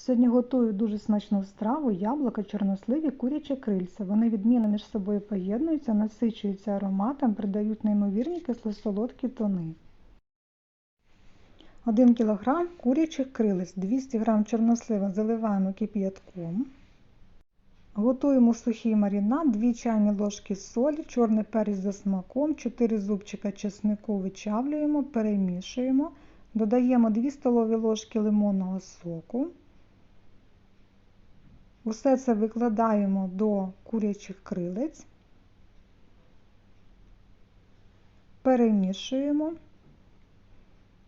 Сьогодні готую дуже смачну страву яблука, чорносливі, куряче крильця. Вони відмінно між собою поєднуються, насичуються ароматом, придають неймовірні кисло-солодкі тони. 1 кг курячих крилець, 200 г чорнослива заливаємо кип'ятком. Готуємо сухий маринад, 2 чайні ложки солі, чорний перець за смаком, 4 зубчика чеснику вичавлюємо, перемішуємо. Додаємо 2 столові ложки лимонного соку. Усе це викладаємо до курячих крилець, перемішуємо.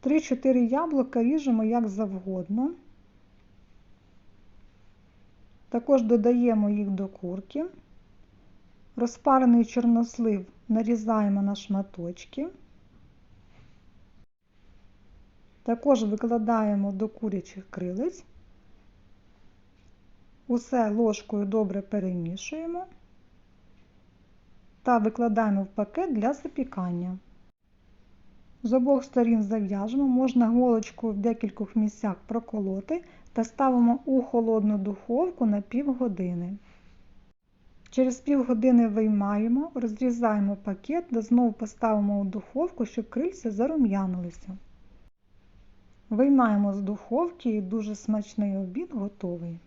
3-4 яблука ріжемо як завгодно. Також додаємо їх до курки. Розпарений чорнослив нарізаємо на шматочки. Також викладаємо до курячих крилиць. Усе ложкою добре перемішуємо та викладаємо в пакет для запікання. З обох сторін зав'яжемо, можна голочку в декількох місцях проколоти та ставимо у холодну духовку на півгодини. Через півгодини виймаємо, розрізаємо пакет та знову поставимо у духовку, щоб крильця зарум'янилися. Виймаємо з духовки і дуже смачний обід готовий.